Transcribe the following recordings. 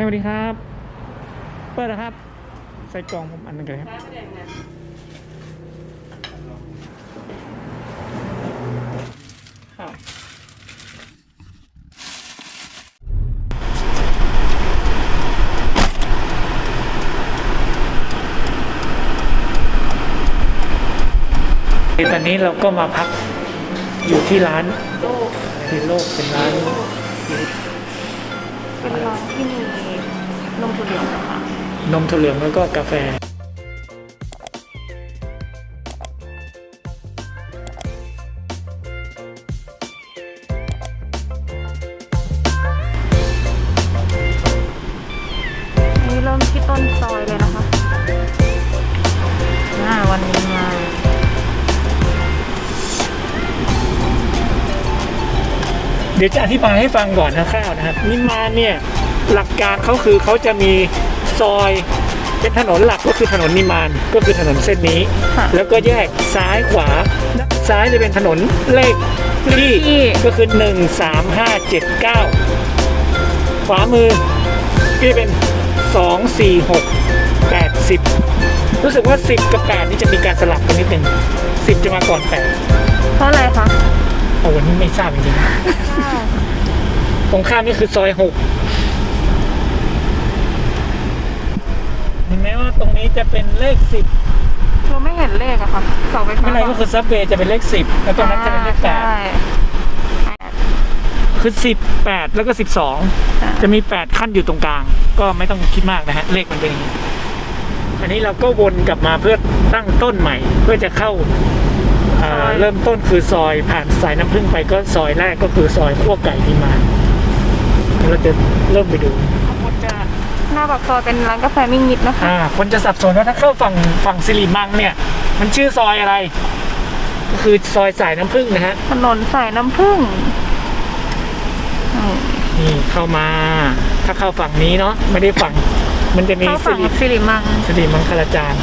สวัสดีครับ เปิดนะครับ ใส่กล่องผมอันหนึงกันครับครับตอนนี้เราก็มาพักอยู่ที่ร้านเฮโลกเป็นร้านเป็นร้านที่มี นมถั่วเหลืองนะคะนมถั่วเหลืองแล้วก็กาแฟอันนี้เริ่มที่ต้นซอยเลยนะคะอ่าวันนี้มาเดี๋ยวจะอธิบายให้ฟังก่อนนะคร่าวๆนะครับนิมมานเนี่ย หลักการเขาคือเขาจะมีซอยเป็นถนนหลักก็คือถนนนิมานก็คือถนนเส้นนี้ แล้วก็แยกซ้ายขวาซ้ายจะเป็นถนนเลขที่ก็คือ 1 3 5 7 9 ขวามือก็จะเป็น 2 4 6 8 10 รู้สึกว่า 10 กับ 8 นี่จะมีการสลับกันนิดนึง10 จะมาก่อน 8 เพราะอะไรคะโอ้วันนี้ไม่ทราบจริงๆตรงข้ามนี่คือซอย 6 เห็นไหมว่าตรงนี้จะเป็นเลขสิบเราไม่เห็นเลขอะค่ะเสาไฟฟ้าไม่ไรก็คือซับเวย์จะเป็นเลขสิบแล้วตรงนั้นจะเป็นเลขแปดใช่คือสิบแปดแล้วก็สิบสองใช่จะมีแปดขั้นอยู่ตรงกลาง ก็ไม่ต้องคิดมากนะฮะเลขมันเป็นอย่างนี้อันนี้เราก็วนกลับมาเพื่อตั้งต้นใหม่ เพื่อจะเข้าเอ่อเริ่มต้นคือซอยผ่านสายน้ำผึ้งไปก็ซอยแรกก็คือซอยขั้วไก่นิมานเราจะเริ่มไปดูคนจะห น้าปากซอยเป็นร้านกาแฟมิ่งมิดนะคะอ่าคนจะสับสนว่าถ้าเข้าฝั่งฝั่งสิริมังเนี่ย มันชื่อซอยอะไร ก็คือซอยสายน้ำผึ้งนะฮะถนนสายน้ำผึ้งอืมนี่เข้ามา ถ้าเข้าฝั่งนี้เนาะไม่ได้ฝั่ง มันจะมีเข้าสิฝั่งริสิริมังสิริมังคลาจารย์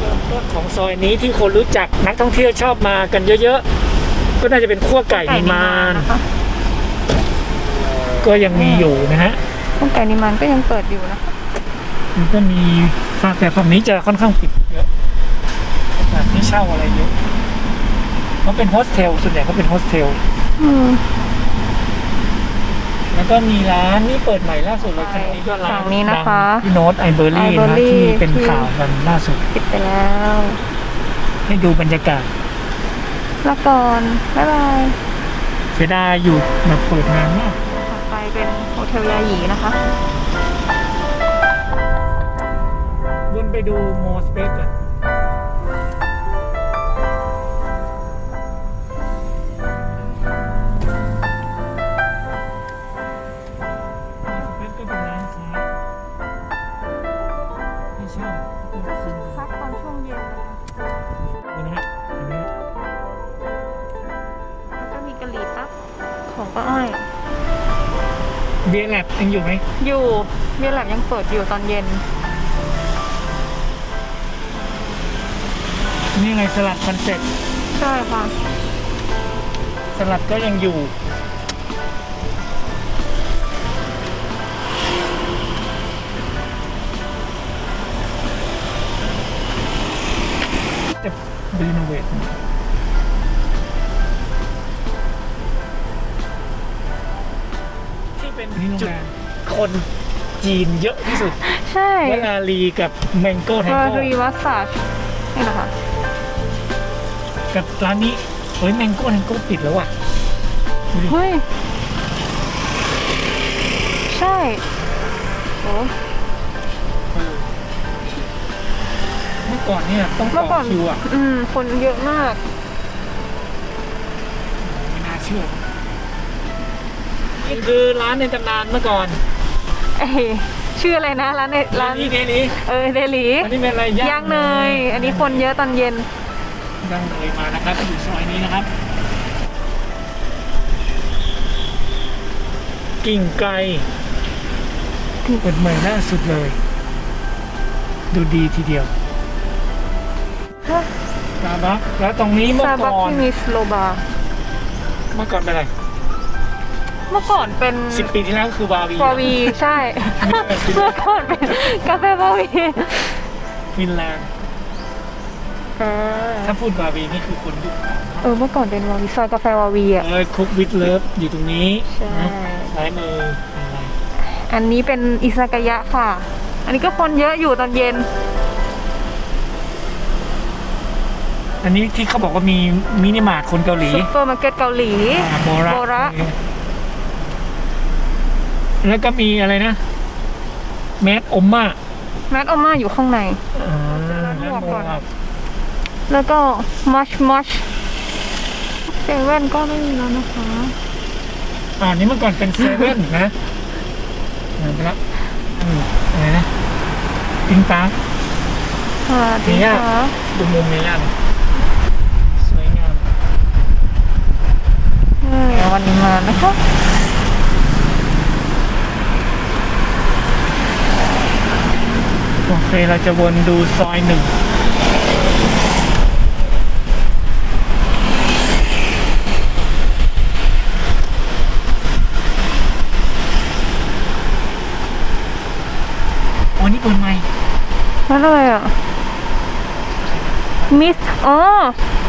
เริ่มต้นของซอยนี้ที่คนรู้จักนักท่องเที่ยวชอบมากันเยอะๆ ก็น่าจะเป็นขั้วไก่นิมาน นะคะ ก็ยังมีอยู่นะฮะข้าวไก่นิมานก็ยังเปิดอยู่นะคะมันก็มีฝั่งแต่ฝั่งนี้จะค่อนข้างปิดเยอะแบบที่เช่าอะไรเยอะเขาเป็นโฮสเทลส่วนใหญ่เขาเป็นโฮสเทลอืมแล้วก็มีร้านนี่เปิดใหม่ล่าสุดเลยใช่คันนี้ก็ร้านฝั่งนี้นะคะดังพี่โน้ตไอเบอร์รี่นะ Ivory ที่เป็นที่ข่าวกันล่าสุดปิดไปแล้ว ให้ดูบรรยากาศลาก่อน บ๊ายบายเสียดายอยู่แบบเปิดนานมากต่อไป เป็นโฮเทลยาหยีนะคะ วนไปดูโมสเปซกัน เบียร์แลบยังอยู่ไหมอยู่เบียร์แลบยังเปิดอยู่ตอนเย็น นี่ไงสลัดคอนเซ็ปต์ใช่ค่ะ สลัดก็ยังอยู่ จะรีโนเวท คนจีนเยอะที่สุดใช่เวลาลีกับแมงโก้แทงวาโก้รีวัสซัชนี่นะคะกับร้านนี้เฮ้ยแมงโก้แทงโก้ปิดแล้วว่ะดูดิเฮ้ย ใช่โอ้เมื่อก่อนเนี่ยต้องเมื่อต่ก่ออนคิวอะอืม คนเยอะมาก ไม่น่าเชื่อนี่คือร้านในตำนานเมื่อก่อน เอ้ยชื่ออะไรนะร้านในร้านนี่เดนี้เออเดลีอันนี้เป็นอะไรย่างเนย อันนี้คนเยอะตอนเย็นย่างเนยมานะครับอยู่ซอยนี้นะครับ กิ่งไก่เปิดใหม่ล่าสุดเลย ดูดีทีเดียวฮะสตาร์บัคแล้วตรงนี้เมื่อซาบักก่อนที่มีสโลบาร์เมื่อก่อนเป็นอะไร เมื่อก่อนเป็นสิบปีที่แล้วก็คือวาวี วาวีใช่ เมื่อก่อนเป็นกาแฟวาวีฟินแลนด์เออถ้าพูดวาวีนี่คือคนยุคเออเมื่อก่อนเป็นวาวีซอยกาแฟวาวีอะ เออคุกวิดเลิฟอยู่ตรงนี้ใช่ นะซ้ายมืออะไรอันนี้เป็นอิซากายะค่ะ อันนี้ก็คนเยอะอยู่ตอนเย็น อันนี้ที่เขาบอกว่ามีมินิมาร์ทคนเกาหลีซุปเปอร์มาร์เก็ตเกาหลี อ่าโบระโบระ แล้วก็มีอะไรนะ แมสอมมาแมทออมมาอยู่ข้างใน อ่าหมวกก่อนแล้วแล้วก็มัชมัชเซเว่นก็ไม่มีแล้วนะคะ อ่านี่เมื่อก่อนเป็นเซเว่นนะอ่านไปแล้วอืมอะไรนะปิงปางค่ะดีเนี่ย ค่ะ ดูมุมนี้อะสวยงาม เออวันนี้มานะคะ โอเค เราจะวนดูซอยหนึ่งอ๋อนี่เปิดใหม่แล้วอะไรอะ มิส อ๋อ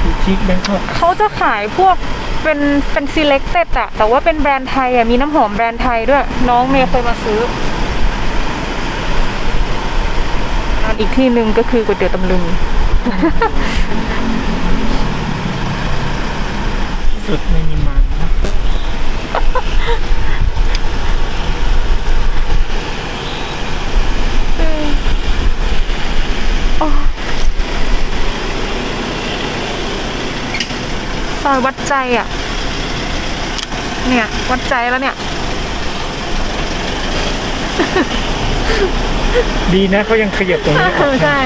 อยู่ที่แบงคอกเขาจะขายพวกเป็นเป็น selected อะแต่ว่าเป็นแบรนด์ไทยอะมีน้ำหอมแบรนด์ไทยด้วย น้องเมย์เคยมาซื้อ อันอีกที่หนึ่งก็คือก๋วยเตี๋ยวตำลึง สุดไม่มีมันนะซอยวัดใจอะ เนี่ย วัดใจแล้วเนี่ย ดีนะเขายังขยับตรงนี้ออกใช่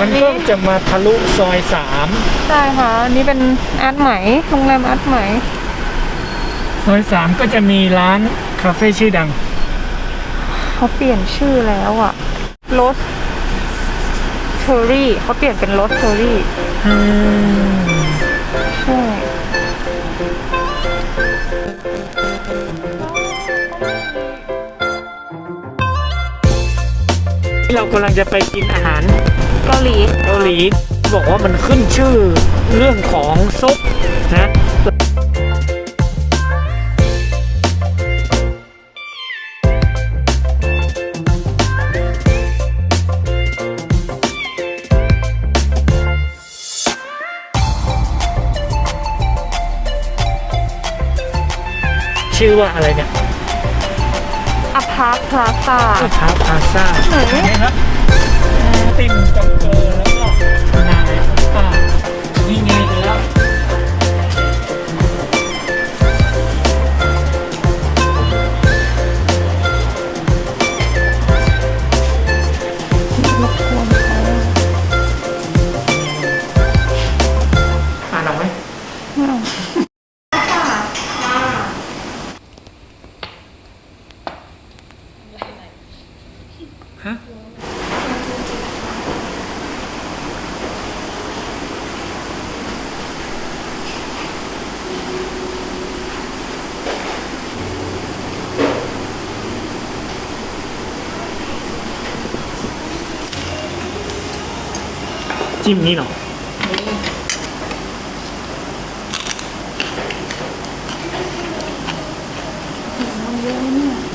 มันก็จะมาทะลุซอยสามใช่ค่ะ อันนี้เป็นอาร์ตไหมโรงแรมอาร์ตไหม ซอยสามก็จะมีร้านคาเฟ่ชื่อดัง เขาเปลี่ยนชื่อแล้วอะโรสเชอรี่เขาเปลี่ยนเป็นโรสเชอรี่ เรากำลังจะไปกินอาหารเกาหลีเกาหลีบอกว่ามันขึ้นชื่อเรื่องของซุปนะชื่อว่าอะไรเนี่ย อพาร์ตพลาซ่าอาคาพาซ่าไหนครับติ่มจังเกอร์แล้วก็นายพาสต้านี่ไงเจอแล้วรบกวน จิ้มนี่เหรอ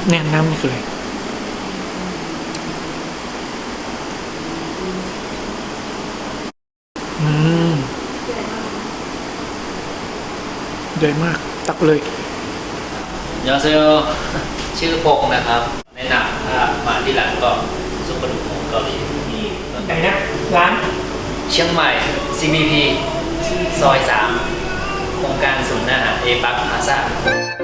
แน่นน้ำนี่คืออะไรอืมใหญ่มาก ตักเลยยอเซลชื่อพงษ์นะครับแนะนำถ้ามาที่ร้านก็ซุปกระดูกหมูเกาหลีไหนนะร้าน เชียงใหม่ CBP ซอย3โครงการศูนย์อาหารเอปักพาซา